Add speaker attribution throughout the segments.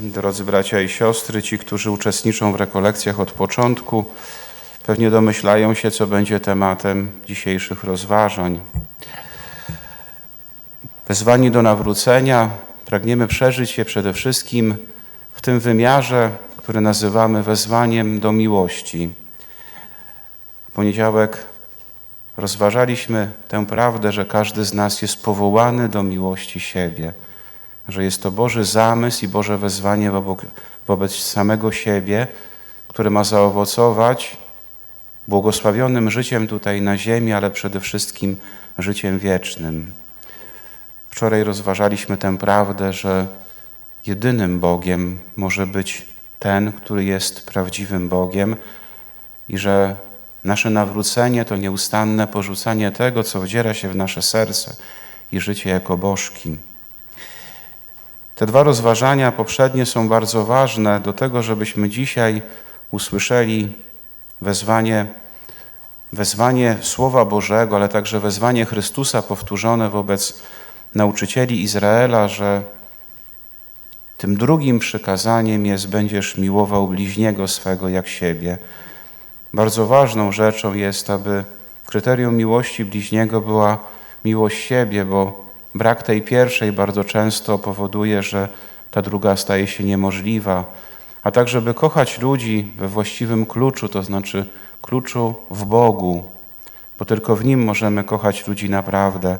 Speaker 1: Drodzy bracia i siostry, ci, którzy uczestniczą w rekolekcjach od początku, pewnie domyślają się, co będzie tematem dzisiejszych rozważań. Wezwani do nawrócenia, pragniemy przeżyć je przede wszystkim w tym wymiarze, który nazywamy wezwaniem do miłości. W poniedziałek rozważaliśmy tę prawdę, że każdy z nas jest powołany do miłości siebie, że jest to Boży zamysł i Boże wezwanie wobec samego siebie, które ma zaowocować błogosławionym życiem tutaj na ziemi, ale przede wszystkim życiem wiecznym. Wczoraj rozważaliśmy tę prawdę, że jedynym Bogiem może być ten, który jest prawdziwym Bogiem i że nasze nawrócenie to nieustanne porzucanie tego, co wdziera się w nasze serce i życie jako bożki. Te dwa rozważania poprzednie są bardzo ważne do tego, żebyśmy dzisiaj usłyszeli wezwanie, wezwanie Słowa Bożego, ale także wezwanie Chrystusa powtórzone wobec nauczycieli Izraela, że tym drugim przykazaniem jest będziesz miłował bliźniego swego jak siebie. Bardzo ważną rzeczą jest, aby kryterium miłości bliźniego była miłość siebie, bo brak tej pierwszej bardzo często powoduje, że ta druga staje się niemożliwa. A tak, żeby kochać ludzi we właściwym kluczu, to znaczy kluczu w Bogu, bo tylko w Nim możemy kochać ludzi naprawdę.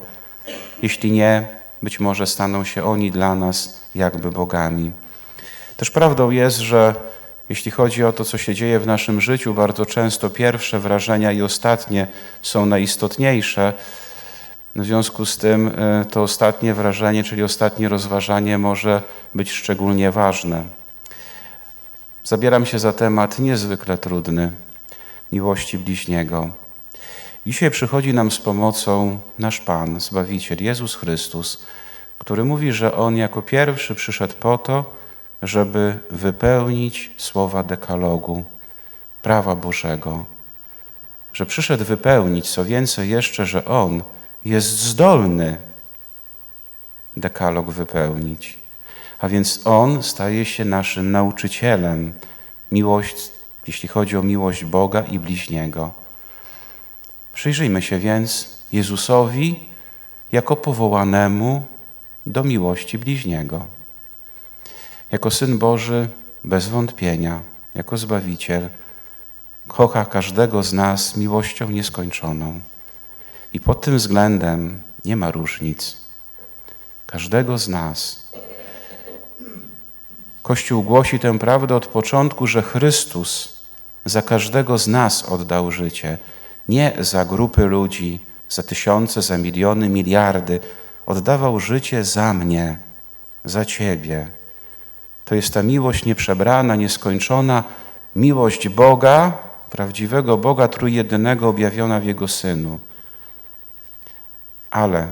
Speaker 1: Jeśli nie, być może staną się oni dla nas jakby bogami. Też prawdą jest, że jeśli chodzi o to, co się dzieje w naszym życiu, bardzo często pierwsze wrażenia i ostatnie są najistotniejsze. W związku z tym e, to ostatnie wrażenie, czyli ostatnie rozważanie może być szczególnie ważne. Zabieram się za temat niezwykle trudny miłości bliźniego. Dzisiaj przychodzi nam z pomocą nasz Pan, Zbawiciel, Jezus Chrystus, który mówi, że On jako pierwszy przyszedł po to, żeby wypełnić słowa dekalogu, prawa Bożego. Że przyszedł wypełnić, co więcej jeszcze, że On jest zdolny dekalog wypełnić. A więc On staje się naszym nauczycielem, miłość, jeśli chodzi o miłość Boga i bliźniego. Przyjrzyjmy się więc Jezusowi jako powołanemu do miłości bliźniego. Jako Syn Boży, bez wątpienia, jako Zbawiciel, kocha każdego z nas miłością nieskończoną. I pod tym względem nie ma różnic. Każdego z nas. Kościół głosi tę prawdę od początku, że Chrystus za każdego z nas oddał życie. Nie za grupy ludzi, za tysiące, za miliony, miliardy. Oddawał życie za mnie, za Ciebie. To jest ta miłość nieprzebrana, nieskończona, miłość Boga, prawdziwego Boga trójjedynego objawiona w Jego Synu. Ale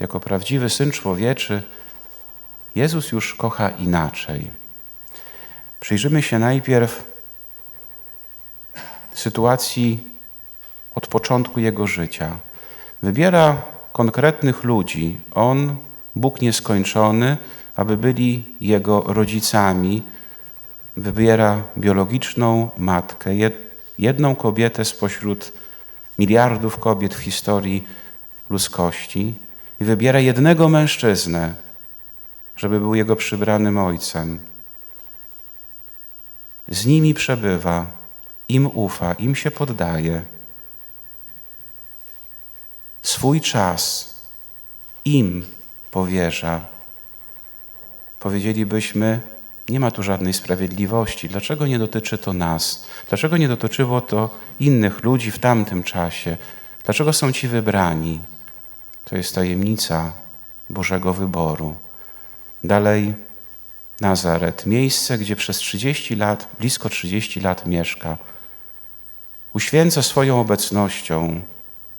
Speaker 1: jako prawdziwy Syn Człowieczy Jezus już kocha inaczej. Przyjrzymy się najpierw sytuacji od początku Jego życia. Wybiera konkretnych ludzi. On, Bóg nieskończony, aby byli Jego rodzicami, wybiera biologiczną matkę, jedną kobietę spośród miliardów kobiet w historii ludzkości i wybiera jednego mężczyznę, żeby był jego przybranym ojcem. Z nimi przebywa, im ufa, im się poddaje. Swój czas im powierza. Powiedzielibyśmy, nie ma tu żadnej sprawiedliwości. Dlaczego nie dotyczy to nas? Dlaczego nie dotyczyło to innych ludzi w tamtym czasie? Dlaczego są ci wybrani? To jest tajemnica Bożego wyboru. Dalej Nazaret, miejsce, gdzie przez 30 lat, blisko 30 lat mieszka. Uświęca swoją obecnością,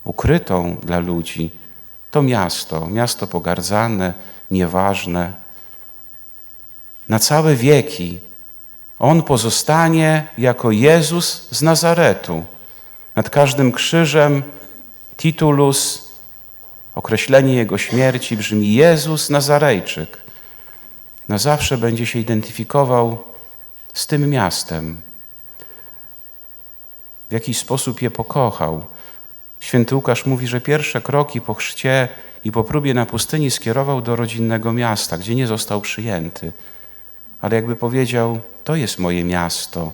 Speaker 1: ukrytą dla ludzi, to miasto, miasto pogardzane, nieważne. Na całe wieki On pozostanie jako Jezus z Nazaretu. Nad każdym krzyżem titulus Określenie Jego śmierci brzmi Jezus Nazarejczyk. na zawsze będzie się identyfikował z tym miastem. W jakiś sposób je pokochał. Święty Łukasz mówi, że pierwsze kroki po chrzcie i po próbie na pustyni skierował do rodzinnego miasta, gdzie nie został przyjęty. Ale jakby powiedział, to jest moje miasto.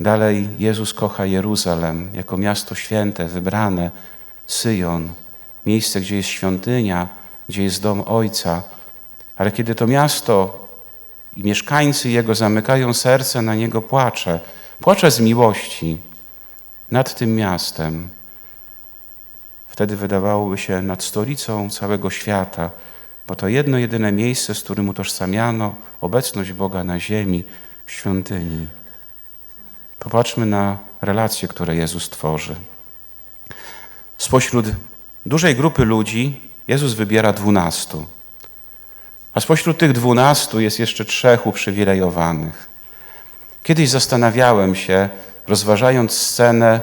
Speaker 1: Dalej Jezus kocha Jeruzalem jako miasto święte, wybrane, Syjon, miejsce, gdzie jest świątynia, gdzie jest dom Ojca. Ale kiedy to miasto i mieszkańcy jego zamykają serce, na niego płacze. Płacze z miłości nad tym miastem. Wtedy wydawałoby się nad stolicą całego świata, bo to jedno jedyne miejsce, z którym utożsamiano obecność Boga na ziemi, świątyni. Popatrzmy na relacje, które Jezus tworzy. Spośród dużej grupy ludzi Jezus wybiera dwunastu. A spośród tych dwunastu jest jeszcze trzech uprzywilejowanych. Kiedyś zastanawiałem się, rozważając scenę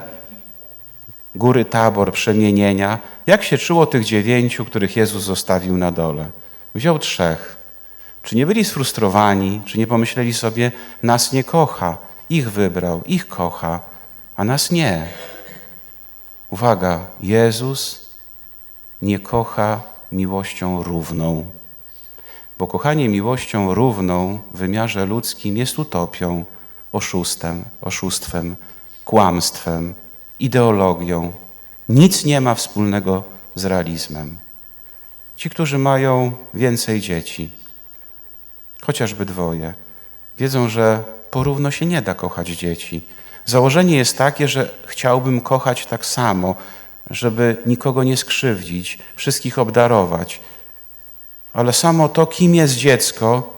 Speaker 1: góry Tabor, przemienienia, jak się czuło tych dziewięciu, których Jezus zostawił na dole. Wziął trzech. Czy nie byli sfrustrowani, czy nie pomyśleli sobie, nas nie kocha, ich wybrał, ich kocha, a nas nie. Uwaga, Jezus nie kocha miłością równą, bo kochanie miłością równą w wymiarze ludzkim jest utopią, oszustem, oszustwem, kłamstwem, ideologią. Nic nie ma wspólnego z realizmem. Ci, którzy mają więcej dzieci, chociażby dwoje, wiedzą, że porówno się nie da kochać dzieci. Założenie jest takie, że chciałbym kochać tak samo, żeby nikogo nie skrzywdzić, wszystkich obdarować. Ale samo to, kim jest dziecko,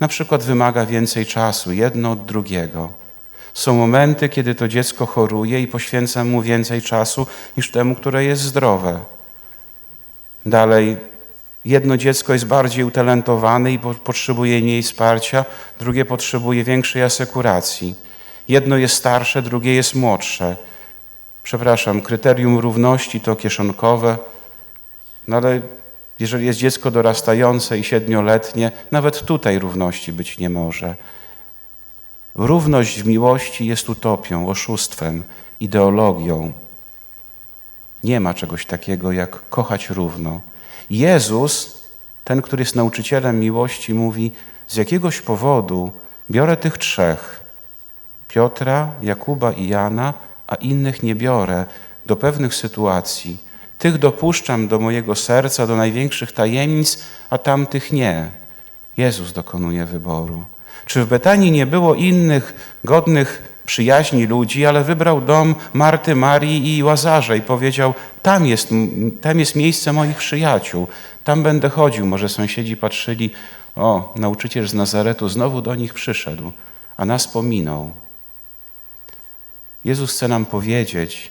Speaker 1: na przykład wymaga więcej czasu, jedno od drugiego. Są momenty, kiedy to dziecko choruje i poświęcam mu więcej czasu niż temu, które jest zdrowe. Dalej, jedno dziecko jest bardziej utalentowane i potrzebuje mniej wsparcia, drugie potrzebuje większej asekuracji. Jedno jest starsze, drugie jest młodsze. Przepraszam, kryterium równości to kieszonkowe, no ale jeżeli jest dziecko dorastające i siedmioletnie, nawet tutaj równości być nie może. Równość w miłości jest utopią, oszustwem, ideologią. Nie ma czegoś takiego jak kochać równo. Jezus, ten, który jest nauczycielem miłości, mówi: Z jakiegoś powodu biorę tych trzech Piotra, Jakuba i Jana, a innych nie biorę do pewnych sytuacji. Tych dopuszczam do mojego serca, do największych tajemnic, a tamtych nie. Jezus dokonuje wyboru. Czy w Betanii nie było innych godnych przyjaźni ludzi, ale wybrał dom Marty, Marii i Łazarza i powiedział: tam jest, tam jest miejsce moich przyjaciół, tam będę chodził. Może sąsiedzi patrzyli: O, nauczyciel z Nazaretu znowu do nich przyszedł, a nas pominął. Jezus chce nam powiedzieć,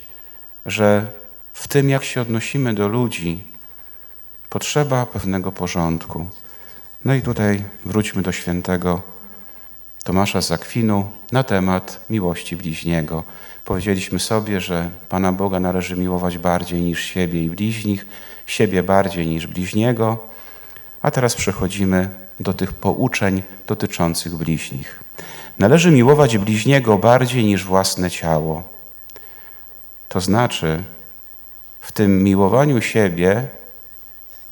Speaker 1: że w tym, jak się odnosimy do ludzi, potrzeba pewnego porządku. No i tutaj wróćmy do świętego Tomasza z Akwinu na temat miłości bliźniego. Powiedzieliśmy sobie, że Pana Boga należy miłować bardziej niż siebie i bliźnich, siebie bardziej niż bliźniego, a teraz przechodzimy do tych pouczeń dotyczących bliźnich. Należy miłować bliźniego bardziej niż własne ciało. To znaczy, w tym miłowaniu siebie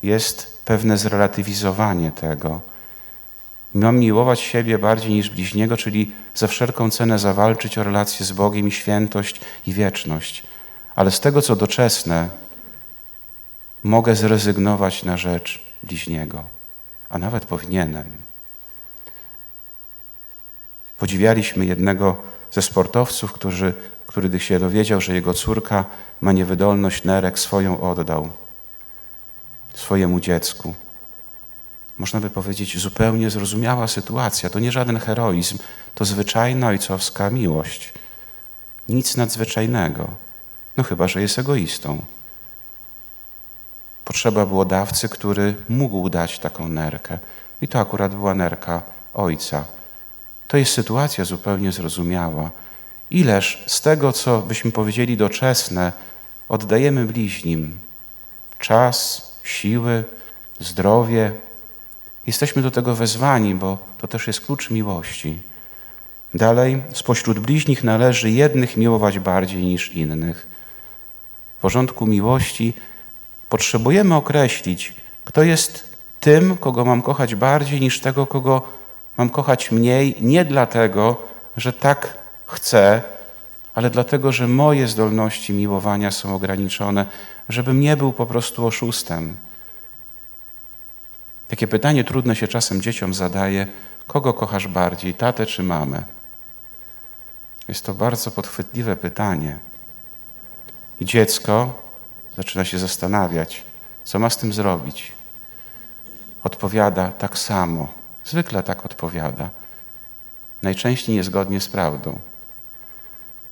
Speaker 1: jest pewne zrelatywizowanie tego. Mam miłować siebie bardziej niż bliźniego, czyli za wszelką cenę zawalczyć o relację z Bogiem i świętość i wieczność. Ale z tego, co doczesne, mogę zrezygnować na rzecz bliźniego, a nawet powinienem. Podziwialiśmy jednego ze sportowców, który, który gdy się dowiedział, że jego córka ma niewydolność nerek, swoją oddał swojemu dziecku. Można by powiedzieć, zupełnie zrozumiała sytuacja. To nie żaden heroizm, to zwyczajna ojcowska miłość. Nic nadzwyczajnego. No chyba, że jest egoistą. Potrzeba było dawcy, który mógł dać taką nerkę. I to akurat była nerka ojca. To jest sytuacja zupełnie zrozumiała. Ileż z tego, co byśmy powiedzieli doczesne, oddajemy bliźnim czas, siły, zdrowie, Jesteśmy do tego wezwani, bo to też jest klucz miłości. Dalej, spośród bliźnich należy jednych miłować bardziej niż innych. W porządku miłości potrzebujemy określić, kto jest tym, kogo mam kochać bardziej niż tego, kogo mam kochać mniej, nie dlatego, że tak chcę, ale dlatego, że moje zdolności miłowania są ograniczone, żebym nie był po prostu oszustem. Takie pytanie trudne się czasem dzieciom zadaje: kogo kochasz bardziej, tatę czy mamę? Jest to bardzo podchwytliwe pytanie. I dziecko zaczyna się zastanawiać, co ma z tym zrobić. Odpowiada tak samo, zwykle tak odpowiada. Najczęściej niezgodnie z prawdą,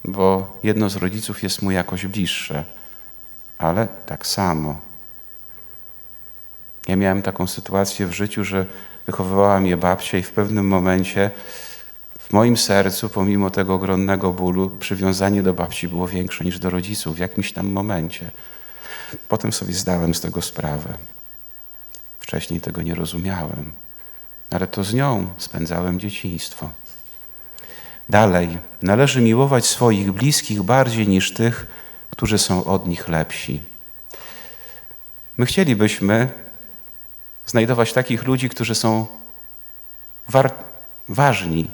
Speaker 1: bo jedno z rodziców jest mu jakoś bliższe, ale tak samo. Ja miałem taką sytuację w życiu, że wychowywała mnie babcia i w pewnym momencie w moim sercu, pomimo tego ogromnego bólu, przywiązanie do babci było większe niż do rodziców w jakimś tam momencie. Potem sobie zdałem z tego sprawę. Wcześniej tego nie rozumiałem, ale to z nią spędzałem dzieciństwo. Dalej, należy miłować swoich bliskich bardziej niż tych, którzy są od nich lepsi. My chcielibyśmy znajdować takich ludzi, którzy są ważni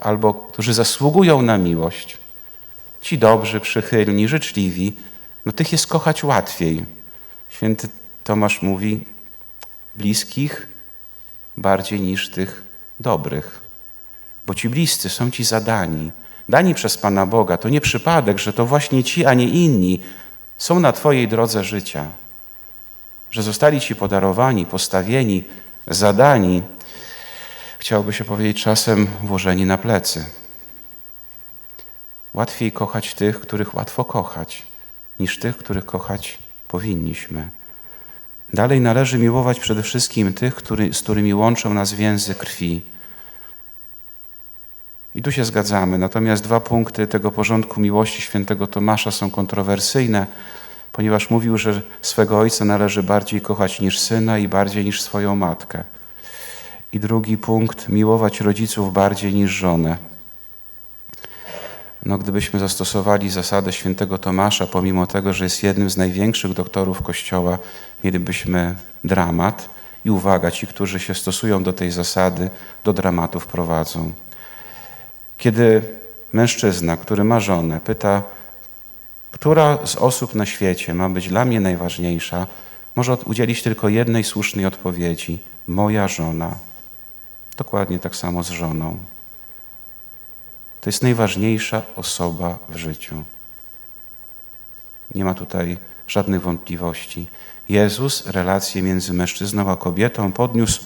Speaker 1: albo którzy zasługują na miłość. Ci dobrzy, przychylni, życzliwi, no tych jest kochać łatwiej. Święty Tomasz mówi, bliskich bardziej niż tych dobrych. Bo ci bliscy są ci zadani, dani przez Pana Boga. To nie przypadek, że to właśnie ci, a nie inni są na Twojej drodze życia. Że zostali Ci podarowani, postawieni, zadani, chciałoby się powiedzieć czasem włożeni na plecy. Łatwiej kochać tych, których łatwo kochać, niż tych, których kochać powinniśmy. Dalej należy miłować przede wszystkim tych, który, z którymi łączą nas więzy krwi. I tu się zgadzamy. Natomiast dwa punkty tego porządku miłości świętego Tomasza są kontrowersyjne, ponieważ mówił, że swego ojca należy bardziej kochać niż syna i bardziej niż swoją matkę. I drugi punkt, miłować rodziców bardziej niż żonę. No, gdybyśmy zastosowali zasadę świętego Tomasza, pomimo tego, że jest jednym z największych doktorów Kościoła, mielibyśmy dramat. I uwaga, ci, którzy się stosują do tej zasady, do dramatu wprowadzą. Kiedy mężczyzna, który ma żonę, pyta, która z osób na świecie ma być dla mnie najważniejsza, może udzielić tylko jednej słusznej odpowiedzi: moja żona. Dokładnie tak samo z żoną. To jest najważniejsza osoba w życiu. Nie ma tutaj żadnych wątpliwości. Jezus relację między mężczyzną a kobietą podniósł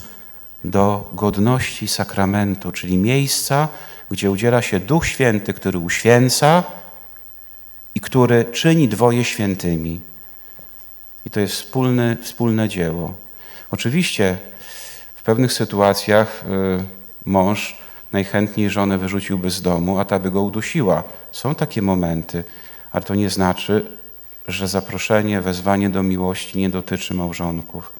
Speaker 1: do godności sakramentu, czyli miejsca, gdzie udziela się Duch Święty, który uświęca i który czyni dwoje świętymi. I to jest wspólne, wspólne dzieło. Oczywiście w pewnych sytuacjach y, mąż najchętniej żonę wyrzuciłby z domu, a ta by go udusiła. Są takie momenty, ale to nie znaczy, że zaproszenie, wezwanie do miłości nie dotyczy małżonków.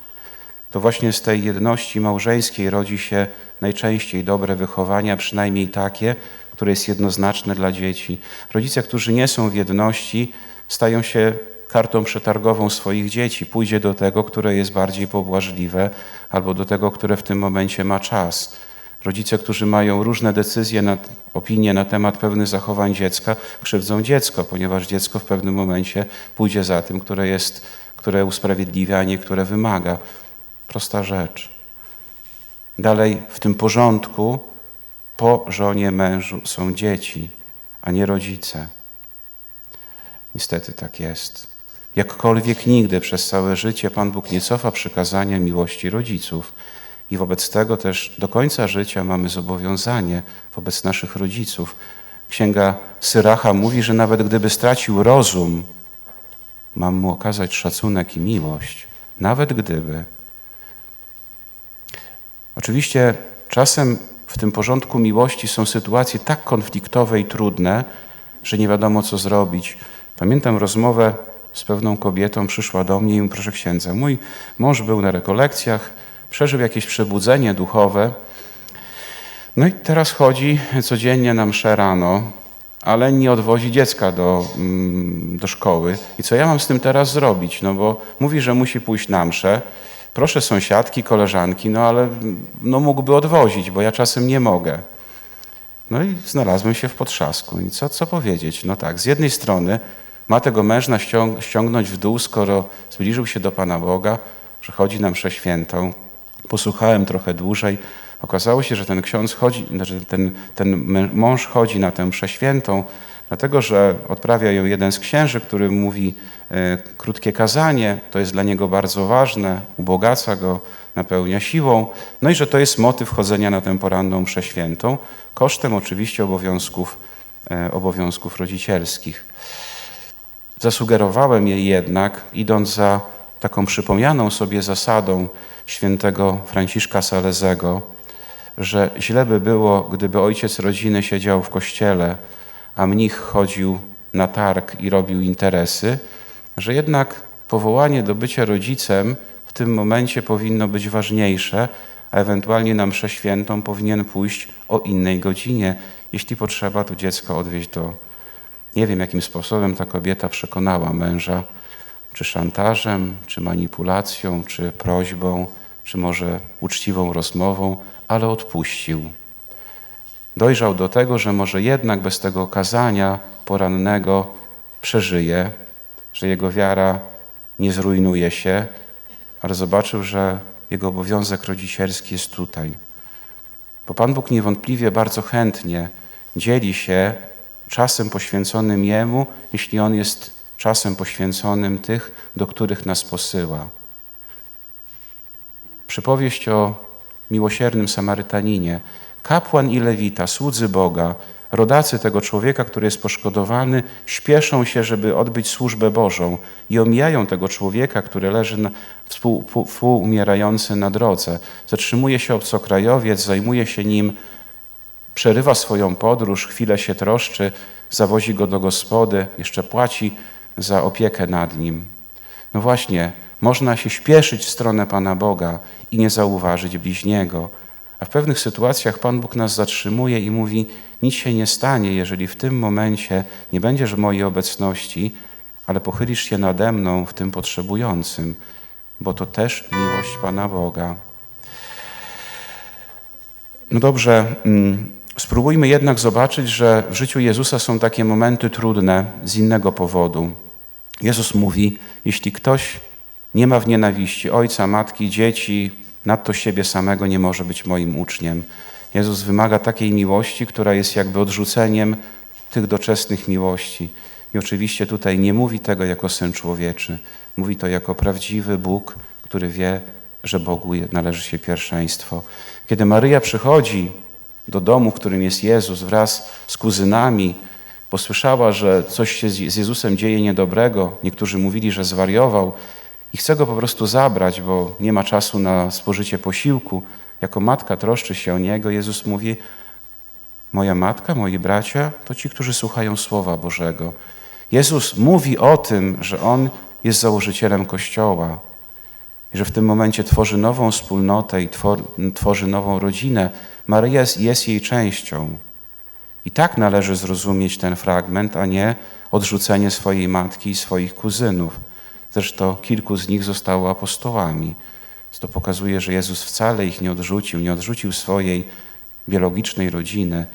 Speaker 1: To właśnie z tej jedności małżeńskiej rodzi się najczęściej dobre wychowanie, przynajmniej takie, które jest jednoznaczne dla dzieci. Rodzice, którzy nie są w jedności, stają się kartą przetargową swoich dzieci. Pójdzie do tego, które jest bardziej pobłażliwe, albo do tego, które w tym momencie ma czas. Rodzice, którzy mają różne decyzje, na, opinie na temat pewnych zachowań dziecka, krzywdzą dziecko, ponieważ dziecko w pewnym momencie pójdzie za tym, które, jest, które usprawiedliwia, a nie które wymaga. Prosta rzecz. Dalej w tym porządku po żonie mężu są dzieci, a nie rodzice. Niestety tak jest. Jakkolwiek nigdy przez całe życie Pan Bóg nie cofa przykazania miłości rodziców. I wobec tego też do końca życia mamy zobowiązanie wobec naszych rodziców. Księga Syracha mówi, że nawet gdyby stracił rozum, mam mu okazać szacunek i miłość. Nawet gdyby. Oczywiście czasem w tym porządku miłości są sytuacje tak konfliktowe i trudne, że nie wiadomo co zrobić. Pamiętam rozmowę z pewną kobietą, przyszła do mnie i mówi, proszę księdza, mój mąż był na rekolekcjach, przeżył jakieś przebudzenie duchowe. No i teraz chodzi codziennie na mszę rano, ale nie odwozi dziecka do, mm, do szkoły. I co ja mam z tym teraz zrobić? No bo mówi, że musi pójść na mszę. Proszę sąsiadki, koleżanki, no ale no mógłby odwozić, bo ja czasem nie mogę. No i znalazłem się w potrzasku. I co, co powiedzieć? No tak, z jednej strony ma tego mężna ściągnąć w dół, skoro zbliżył się do Pana Boga, że chodzi na mszę świętą. Posłuchałem trochę dłużej. Okazało się, że ten ksiądz chodzi, znaczy ten, ten mąż chodzi na tę mszę świętą, dlatego że odprawia ją jeden z księży, który mówi e, krótkie kazanie, to jest dla niego bardzo ważne, ubogaca go, napełnia siłą, no i że to jest motyw chodzenia na tę poranną mszę świętą, kosztem oczywiście obowiązków, e, obowiązków rodzicielskich. Zasugerowałem jej jednak, idąc za taką przypomnianą sobie zasadą świętego Franciszka Salezego, że źle by było, gdyby ojciec rodziny siedział w kościele, a mnich chodził na targ i robił interesy, że jednak powołanie do bycia rodzicem w tym momencie powinno być ważniejsze, a ewentualnie na mszę świętą powinien pójść o innej godzinie. Jeśli potrzeba, to dziecko odwieźć do... Nie wiem, jakim sposobem ta kobieta przekonała męża, czy szantażem, czy manipulacją, czy prośbą, czy może uczciwą rozmową, ale odpuścił. Dojrzał do tego, że może jednak bez tego kazania porannego przeżyje, że jego wiara nie zrujnuje się, ale zobaczył, że jego obowiązek rodzicielski jest tutaj. Bo Pan Bóg niewątpliwie bardzo chętnie dzieli się czasem poświęconym Jemu, jeśli On jest czasem poświęconym tych, do których nas posyła. Przypowieść o miłosiernym Samarytaninie, kapłan i lewita, słudzy Boga, rodacy tego człowieka, który jest poszkodowany, śpieszą się, żeby odbyć służbę Bożą i omijają tego człowieka, który leży na, współ, współumierający na drodze. Zatrzymuje się obcokrajowiec, zajmuje się nim, przerywa swoją podróż, chwilę się troszczy, zawozi go do gospody, jeszcze płaci za opiekę nad nim. No właśnie, można się śpieszyć w stronę Pana Boga i nie zauważyć bliźniego. A w pewnych sytuacjach Pan Bóg nas zatrzymuje i mówi: Nic się nie stanie, jeżeli w tym momencie nie będziesz w mojej obecności, ale pochylisz się nade mną w tym potrzebującym, bo to też miłość Pana Boga. No dobrze, mm, spróbujmy jednak zobaczyć, że w życiu Jezusa są takie momenty trudne z innego powodu. Jezus mówi: Jeśli ktoś nie ma w nienawiści ojca, matki, dzieci, nadto siebie samego nie może być moim uczniem. Jezus wymaga takiej miłości, która jest jakby odrzuceniem tych doczesnych miłości. I oczywiście tutaj nie mówi tego jako syn człowieczy, mówi to jako prawdziwy Bóg, który wie, że Bogu należy się pierwszeństwo. Kiedy Maryja przychodzi do domu, w którym jest Jezus wraz z kuzynami, posłyszała, że coś się z Jezusem dzieje niedobrego, niektórzy mówili, że zwariował, i chce go po prostu zabrać, bo nie ma czasu na spożycie posiłku. Jako matka troszczy się o niego. Jezus mówi: Moja matka, moi bracia to ci, którzy słuchają Słowa Bożego. Jezus mówi o tym, że On jest założycielem Kościoła i że w tym momencie tworzy nową wspólnotę i tworzy nową rodzinę. Maryja jest jej częścią. I tak należy zrozumieć ten fragment, a nie odrzucenie swojej matki i swoich kuzynów. Zresztą kilku z nich zostało apostołami. To pokazuje, że Jezus wcale ich nie odrzucił, nie odrzucił swojej biologicznej rodziny,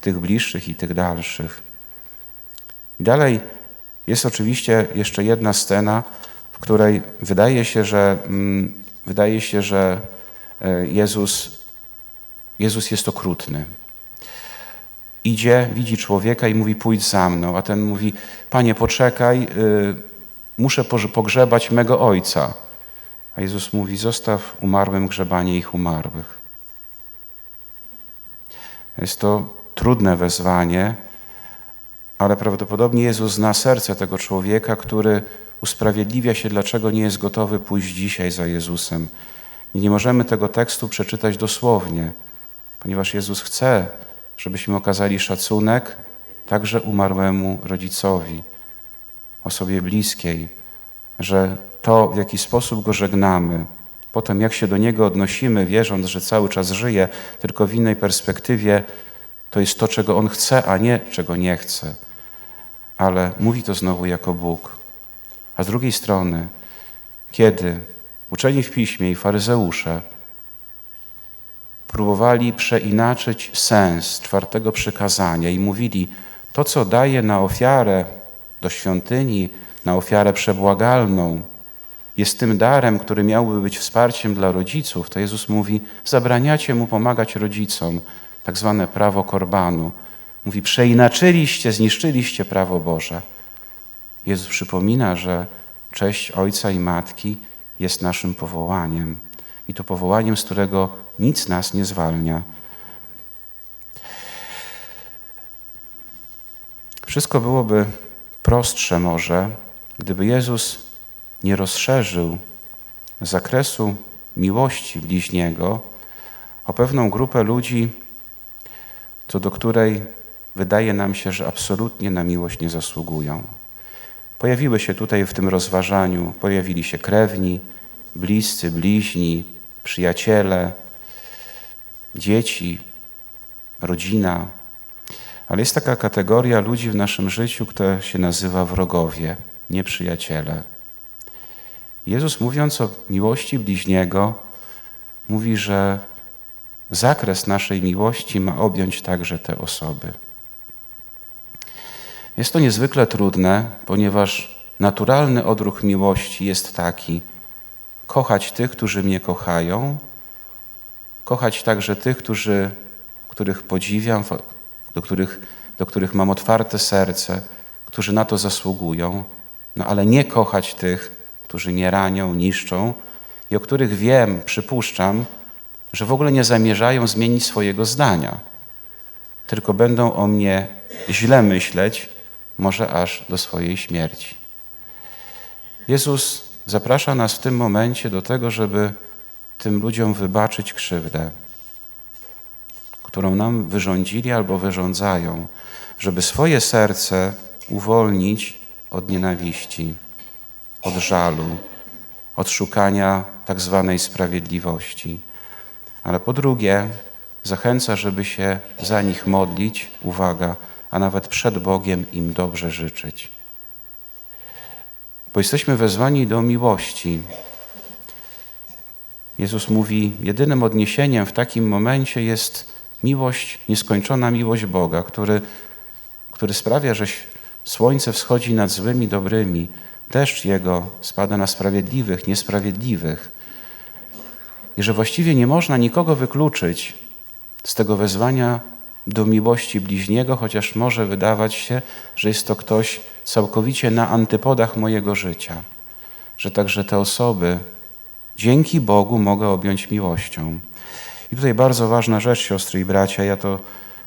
Speaker 1: tych bliższych i tych dalszych. I dalej jest oczywiście jeszcze jedna scena, w której wydaje się, że, mm, wydaje się, że e, Jezus, Jezus jest okrutny. Idzie, widzi człowieka i mówi: Pójdź za mną. A ten mówi: Panie, poczekaj, y, muszę pogrzebać mego ojca. A Jezus mówi: Zostaw umarłym grzebanie ich umarłych. Jest to trudne wezwanie, ale prawdopodobnie Jezus zna serce tego człowieka, który usprawiedliwia się, dlaczego nie jest gotowy pójść dzisiaj za Jezusem. I nie możemy tego tekstu przeczytać dosłownie, ponieważ Jezus chce, żebyśmy okazali szacunek także umarłemu rodzicowi osobie bliskiej, że to, w jaki sposób go żegnamy, Potem jak się do Niego odnosimy, wierząc, że cały czas żyje, tylko w innej perspektywie, to jest to, czego On chce, a nie czego nie chce. Ale mówi to znowu jako Bóg. A z drugiej strony, kiedy uczeni w piśmie i faryzeusze próbowali przeinaczyć sens czwartego przykazania i mówili, to co daje na ofiarę do świątyni, na ofiarę przebłagalną, jest tym darem, który miałby być wsparciem dla rodziców, to Jezus mówi, zabraniacie mu pomagać rodzicom, tak zwane prawo korbanu. Mówi, przeinaczyliście, zniszczyliście prawo Boże. Jezus przypomina, że cześć ojca i matki jest naszym powołaniem i to powołaniem, z którego nic nas nie zwalnia. Wszystko byłoby prostsze może, gdyby Jezus nie rozszerzył zakresu miłości bliźniego o pewną grupę ludzi, co do której wydaje nam się, że absolutnie na miłość nie zasługują. Pojawiły się tutaj w tym rozważaniu, pojawili się krewni, bliscy, bliźni, przyjaciele, dzieci, rodzina. Ale jest taka kategoria ludzi w naszym życiu, która się nazywa wrogowie, nieprzyjaciele. Jezus mówiąc o miłości bliźniego, mówi, że zakres naszej miłości ma objąć także te osoby. Jest to niezwykle trudne, ponieważ naturalny odruch miłości jest taki: kochać tych, którzy mnie kochają, kochać także tych, którzy, których podziwiam, do których, do których mam otwarte serce, którzy na to zasługują, no ale nie kochać tych, którzy mnie ranią, niszczą i o których wiem, przypuszczam, że w ogóle nie zamierzają zmienić swojego zdania, tylko będą o mnie źle myśleć, może aż do swojej śmierci. Jezus zaprasza nas w tym momencie do tego, żeby tym ludziom wybaczyć krzywdę, którą nam wyrządzili albo wyrządzają, żeby swoje serce uwolnić od nienawiści od żalu, od szukania tak zwanej sprawiedliwości. Ale po drugie, zachęca, żeby się za nich modlić, uwaga, a nawet przed Bogiem im dobrze życzyć. Bo jesteśmy wezwani do miłości. Jezus mówi, jedynym odniesieniem w takim momencie jest miłość, nieskończona miłość Boga, który, który sprawia, że słońce wschodzi nad złymi, dobrymi, Deszcz Jego spada na sprawiedliwych, niesprawiedliwych. I że właściwie nie można nikogo wykluczyć z tego wezwania do miłości bliźniego, chociaż może wydawać się, że jest to ktoś całkowicie na antypodach mojego życia. Że także te osoby dzięki Bogu mogę objąć miłością. I tutaj bardzo ważna rzecz, siostry i bracia, ja to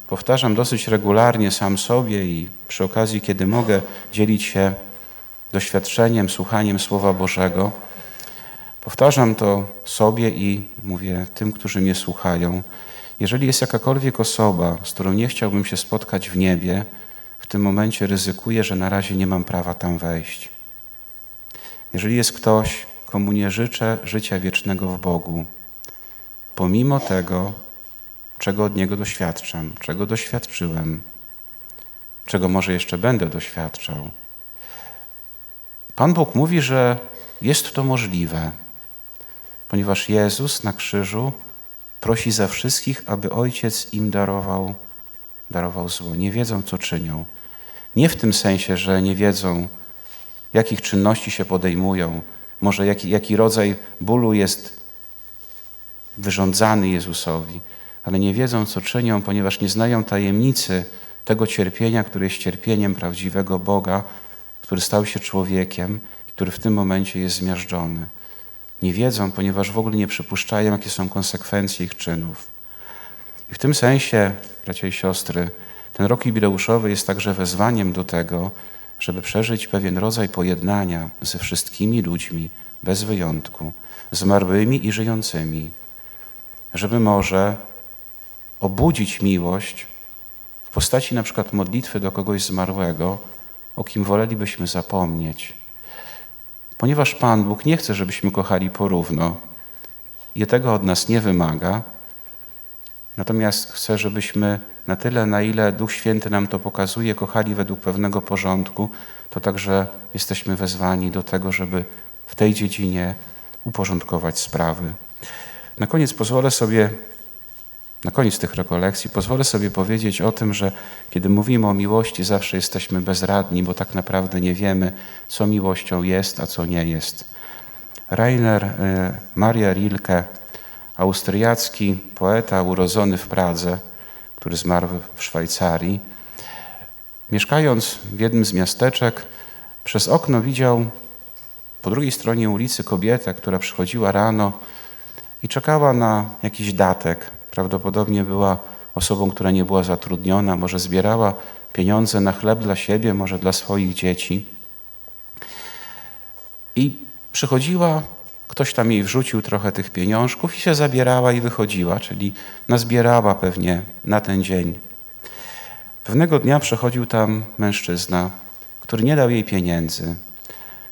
Speaker 1: powtarzam dosyć regularnie sam sobie i przy okazji, kiedy mogę dzielić się doświadczeniem, słuchaniem Słowa Bożego. Powtarzam to sobie i mówię tym, którzy mnie słuchają. Jeżeli jest jakakolwiek osoba, z którą nie chciałbym się spotkać w niebie, w tym momencie ryzykuję, że na razie nie mam prawa tam wejść. Jeżeli jest ktoś, komu nie życzę życia wiecznego w Bogu, pomimo tego, czego od Niego doświadczam, czego doświadczyłem, czego może jeszcze będę doświadczał, Pan Bóg mówi, że jest to możliwe, ponieważ Jezus na krzyżu prosi za wszystkich, aby Ojciec im darował, darował zło. Nie wiedzą, co czynią. Nie w tym sensie, że nie wiedzą, jakich czynności się podejmują, może jaki, jaki rodzaj bólu jest wyrządzany Jezusowi, ale nie wiedzą, co czynią, ponieważ nie znają tajemnicy tego cierpienia, które jest cierpieniem prawdziwego Boga, który stał się człowiekiem, który w tym momencie jest zmiażdżony. Nie wiedzą, ponieważ w ogóle nie przypuszczają, jakie są konsekwencje ich czynów. I w tym sensie, bracia i siostry, ten rok jubileuszowy jest także wezwaniem do tego, żeby przeżyć pewien rodzaj pojednania ze wszystkimi ludźmi, bez wyjątku, zmarłymi i żyjącymi, żeby może obudzić miłość w postaci na przykład modlitwy do kogoś zmarłego, o kim wolelibyśmy zapomnieć. Ponieważ Pan Bóg nie chce, żebyśmy kochali porówno. i tego od nas nie wymaga. Natomiast chce, żebyśmy na tyle, na ile Duch Święty nam to pokazuje, kochali według pewnego porządku, to także jesteśmy wezwani do tego, żeby w tej dziedzinie uporządkować sprawy. Na koniec pozwolę sobie, na koniec tych rekolekcji, pozwolę sobie powiedzieć o tym, że kiedy mówimy o miłości, zawsze jesteśmy bezradni, bo tak naprawdę nie wiemy, co miłością jest, a co nie jest. Rainer y, Maria Rilke, austriacki poeta urodzony w Pradze, który zmarł w Szwajcarii, mieszkając w jednym z miasteczek, przez okno widział po drugiej stronie ulicy kobietę, która przychodziła rano i czekała na jakiś datek. Prawdopodobnie była osobą, która nie była zatrudniona, może zbierała pieniądze na chleb dla siebie, może dla swoich dzieci. I przychodziła, ktoś tam jej wrzucił trochę tych pieniążków i się zabierała i wychodziła, czyli nazbierała pewnie na ten dzień. Pewnego dnia przechodził tam mężczyzna, który nie dał jej pieniędzy,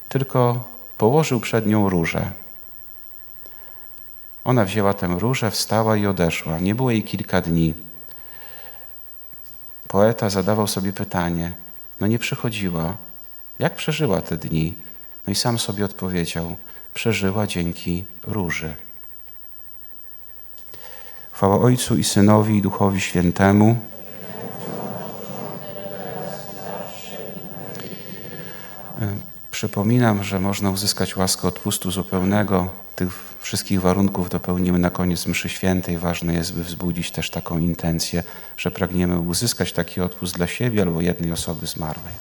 Speaker 1: tylko położył przed nią różę. Ona wzięła tę różę, wstała i odeszła. Nie było jej kilka dni. Poeta zadawał sobie pytanie: No nie przychodziła. Jak przeżyła te dni? No i sam sobie odpowiedział: Przeżyła dzięki róży. Chwała Ojcu i Synowi i Duchowi Świętemu. Przypominam, że można uzyskać łaskę odpustu zupełnego. Tych wszystkich warunków dopełnimy na koniec mszy świętej. Ważne jest, by wzbudzić też taką intencję, że pragniemy uzyskać taki odpust dla siebie albo jednej osoby zmarłej.